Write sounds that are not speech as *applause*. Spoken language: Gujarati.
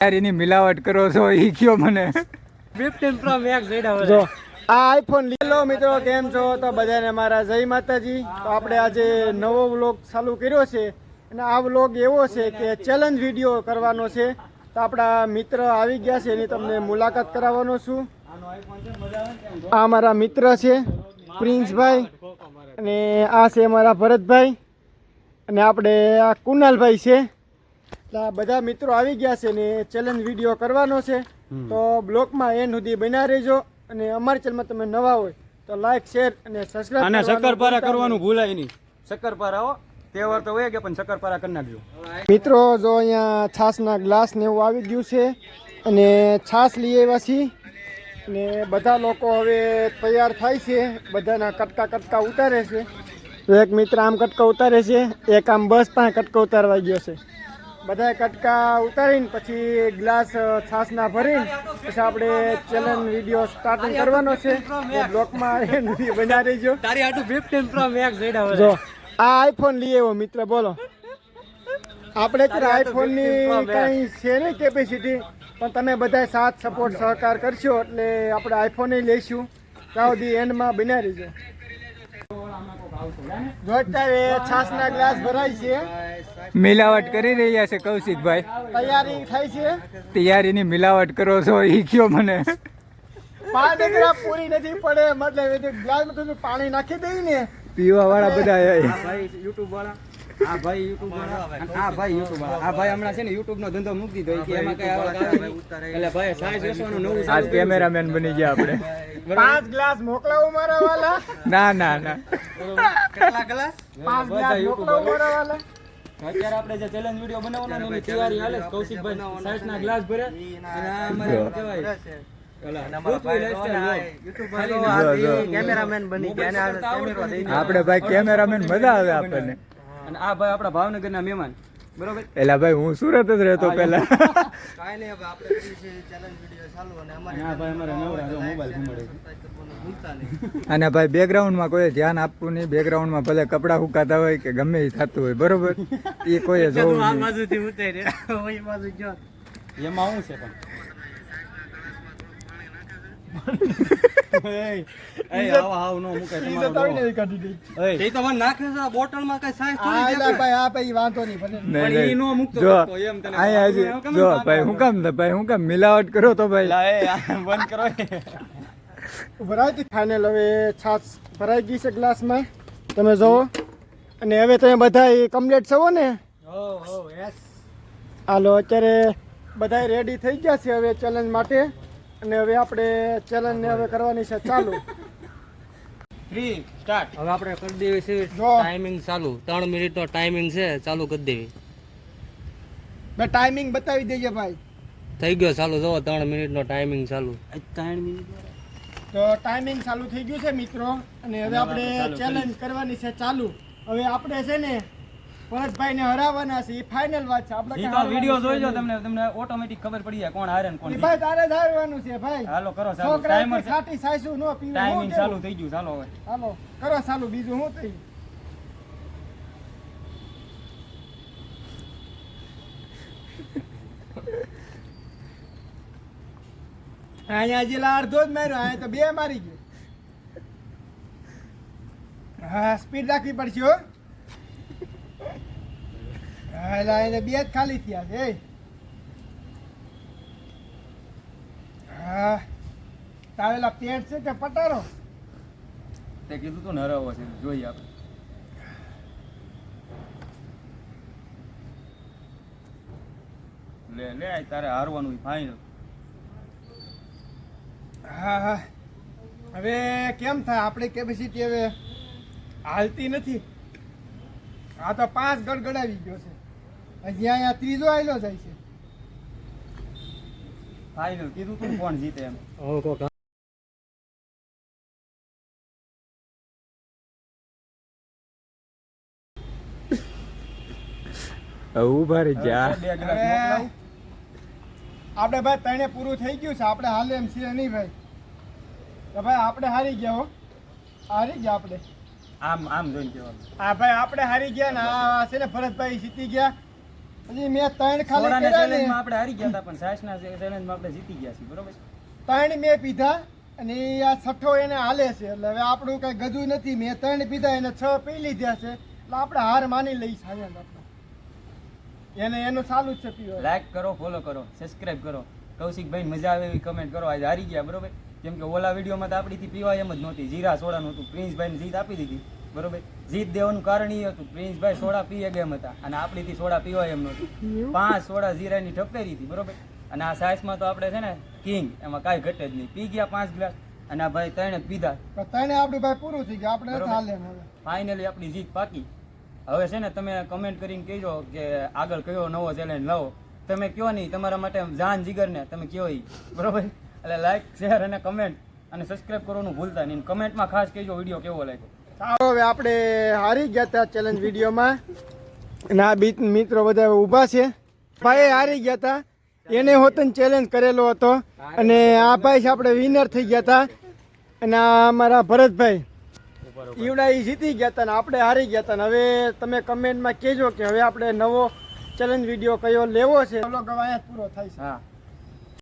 એની મિલાવટ કરો છો એ કયો મને? ફિફ્ટીન પ્રો મેક્સ જો આ આઈફોન લીલો મિત્રો કેમ છો? તો બધાને મારા જય માતાજી. તો આપણે આજે નવો વ્લોગ ચાલુ કર્યો છે. અને આ વ્લોગ એવો છે કે ચેલેન્જ વીડિયો કરવાનો છે. તો આપણા મિત્ર આવી ગયા છે એની તમને મુલાકાત કરાવવાનો છું. આ મારા મિત્ર છે પ્રિન્સભાઈ. અને આ છે મારા ભરતભાઈ. અને આપણે આ કુનાલભાઈ છે. એટલે બધા મિત્રો આવી ગયા છે ને ચેલેન્જ વીડિયો કરવાનો છે. તો બ્લોકમાં એ સુધી બન્યા રહેજો અને અમારી ચેનલમાં તમે નવા હોય તો લાઈક શેર અને સબસ્ક્રાઇબ અને શક્કરપારા કરવાનું ભૂલાય નહીં. શક્કરપારા હો તહેવાર તો હોય કે પણ શક્કરપારા કરી નાખજો. મિત્રો જો અહીંયા છાસના ગ્લાસ ને એવું આવી ગયું છે અને છાસ લઈ આવ્યા છીએ ને બધા લોકો હવે તૈયાર થાય છે બધાના કટકા કટકા ઉતારે છે. એક મિત્ર આમ કટકા ઉતારે છે એક આમ બસ પાસે કટકો ઉતારવા ગયો છે. બધા કટકા ઉતારીને પછી ગ્લાસ છાસના ભરીને પછી આપણે ચેલેન્જ વીડિયો સ્ટાર્ટિંગ કરવાનો છે. બ્લોકમાં બના રહીજો તારી આટલું ફિફ્ટીન પ્રો મેક્સ જો આ આઈફોન લઈ આવ્યો મિત્ર બોલો. આપણે અત્યારે આઈફોનની કાંઈ છે નહીં કેપેસિટી પણ તમે બધા સાથ સપોર્ટ સહકાર કરશો એટલે આપણે આઈફોન લઈશું. ત્યાં સુધી એન્ડમાં બનાવી રહીજો મિલાવટ કરી રહ્યા છે કૌશિકભાઈ. તૈયારી થાય છે. તૈયારીની મિલાવટ કરો છો એ કયો મને. પાંચ પૂરી નથી પડે મતલબ ગ્લાસમાં તમે પાણી નાખી દઈ ને. પીવા વાળા બધા યુટ્યુબ વાળા. આ ભાઈ યુટ્યુબ આ ભાઈ યુટ્યુબ આ ભાઈ હમણાં છે ને યુટ્યુબ નો ધંધો મૂકી દીધો. કે એમાં કઈ એટલે ભાઈ સાઈઝ વેસવાનું નવું આજ કેમેરામેન બની ગયા આપણે. પાંચ ગ્લાસ મોકલાવો મારા વાલા ના ના. ના કેટલા ગ્લાસ? પાંચ ગ્લાસ મોકલાવો મારા વાલા અત્યારે આપણે જે ચેલેન્જ વીડિયો બનાવવાનો છે એની તૈયારી હાલે કૌશિકભાઈ સાઈઝ ના ગ્લાસ ભરે. અને અમારે કહેવાય? આપણે ભાઈ કેમેરામેન મજા આવે આપણને. અને આ ભાઈ આપણા ભાવનગર ના મહેમાન. બરોબર? એલા ભાઈ હું સુરત જ રહેતો પેલા કાઈ *laughs* નહીં હવે આપણે ચેલેન્જ વીડિયો ચાલુ અને અમારે આ ભાઈ અમારે નવરા જો મોબાઈલ ઘુમાડે અને ભાઈ બેકગ્રાઉન્ડમાં કોઈ ધ્યાન આપવું નહીં. બેકગ્રાઉન્ડમાં ભલે કપડાં સુકાતા હોય કે ગમે એ થતું હોય બરોબર? એ કોઈએ જોવું આ બાજુથી ઉતરે ઓય બાજુ ગયો. એમાં શું છે પણ? *laughs* *laughs* મિલાવટ કરો તો ભાઈ. બંધ કરો. ભરાય ફાઇનલ હવે છાસ ભરાઈ ગઈ છે ગ્લાસમાં. તમે જોવો અને હવે તમે બધા કમ્પ્લીટ છો ને? હાલો અત્યારે બધા રેડી થઈ ગયા છે હવે ચેલેન્જ માટે. અને હવે આપણે ચેલેન્જ ને હવે કરવાની છે ચાલુ. થ્રી સ્ટાર્ટ હવે આપણે કરી દેવી છે ટાઈમિંગ ચાલુ. ત્રણ મિનિટનો ટાઈમિંગ છે ચાલુ કરી દેવી. બે ટાઈમિંગ બતાવી દેજે ભાઈ. થઈ ગયો ચાલુ જો ત્રણ મિનિટનો ટાઈમિંગ ચાલુ. ત્રણ મિનિટ તો ટાઈમિંગ ચાલુ થઈ ગયું છે મિત્રો. અને હવે આપણે ચેલેન્જ કરવાની છે ચાલુ. હવે આપણે છે ને ભરતભાઈને હરાવવાના છે એ ફાઇનલ વાત છે. આપણે ઈ તો વિડિયો હારવાનું જોઈ લો છે તમને તમને ઓટોમેટિક ખબર પડી જાય કોણ હારે ને કોણ ભાઈ તારે જ હારવાનું છે ભાઈ. હાલો કરો ચાલુ. ટાઈમર ખાટી સાસુ નો પીવું ટાઈમિંગ ચાલુ થઈ ગયું ચાલો હવે. હાલો કરો ચાલુ બીજું હું થઈ અહીંયા હજી અડધો જ માર્યો અહીંયા તો બે મારી ગયો. હા સ્પીડ રાખવી પડશે હો. એટલે અહીંયા બે જ ખાલી થયા છે. હા. તારેલા પેટ છે કે પટારો? તે કીધું તું ને હરાવવો છે જોઈએ આપણે. લે લે તારે હારવાનું ફાઇનલ હા હા. હવે કેમ થાય? આપણી કેપેસિટી હવે હાલતી નથી. આ તો પાંચ ગડગડાવી ગયો છે. હજી અહીંયા ત્રીજો આયલો જાય છે. ફાઇનલ કીધું તું કોણ જીતે એમ. કોક ઊભા? આપણે ભાઈ તણે પૂરું થઈ ગયું છે. આપણે હાલ એમ છીએ નહીં ભાઈ. તો ભાઈ આપણે હારી ગયા હો. હારી ગયા આપણે. આમ આમ જોઈને કહેવાનું. હા ભાઈ આપણે હારી ગયા ને આ છે ને ભરતભાઈ જીતી ગયા. હજી મેં ત્રણ ખાલી કર્યા ને. આપણે હારી ગયા હતા પણ સાસના ચેલેન્જમાં આપણે જીતી ગયા છીએ બરોબર ત્રણ મેં પીધા અને આ છઠ્ઠો એને હાલે છે. એટલે હવે આપણું કઈ ગજુ નથી. મેં ત્રણ પીધા એને છ પી લીધા છે. એટલે આપણે હાર માની લઈ સાયન આપણે. એને એનું ચાલુ જ છે પીવો લાઈક કરો ફોલો કરો સબસ્ક્રાઇબ કરો. કૌશિકભાઈ મજા આવે એવી કમેન્ટ કરો. આજે હારી ગયા બરોબર? કેમ કે ઓલા વિડીયોમાં તો આપણીથી પીવાય એમ જ નહોતી. જીરા સોડાનું હતું પ્રિન્સભાઈને જીત આપી દીધી. બરોબર? જીત દેવાનું કારણ એ હતું. પ્રિન્સભાઈ સોડા પીએ ગેમ હતા. અને આપણીથી સોડા પીવાય એમ નહોતું. પાંચ સોડા જીરાની ઠપકારી હતી બરોબર? અને આ સાઈસમાં તો આપણે છે ને કિંગ એમાં કાંઈ ઘટે જ નહીં. પી ગયા પાંચ ગ્લાસ અને આ ભાઈ ત્રણે પીધા. ત્રણે આપણું ભાઈ પૂરું થઈ ગયું. આપણે ફાઇનલી આપણી જીત પાકી. હવે છે ને તમે કમેન્ટ કરીને કહેજો કે આગળ કયો નવો ચેલેન્જ લાવો. તમે કયો નહીં તમારા માટે જાન જીગર ને તમે કયો બરોબર? એટલે લાઈક શેર અને કમેન્ટ અને સબસ્ક્રાઇબ કરવાનું ભૂલતા નહીં. કમેન્ટમાં ખાસ કહેજો વીડિયો કેવો લાગ્યો. સારો હવે આપણે હારી ગયા હતા ચેલેન્જ વિડીયોમાં. અને આ બીચ મિત્રો બધા ઊભા છે. ભાઈ હારી ગયા હતા. એને હોતન ચેલેન્જ કરેલો હતો. અને આ ભાઈ આપણે વિનર થઈ ગયા હતા. અને અમારા ભરતભાઈ. ઈવડા એ જીતી ગયા હતા ને આપણે હારી ગયા હતા હવે તમે કમેન્ટમાં કહેજો કે હવે આપણે નવો ચેલેન્જ વીડિયો કયો લેવો છે. પૂરો થાય છે. હા.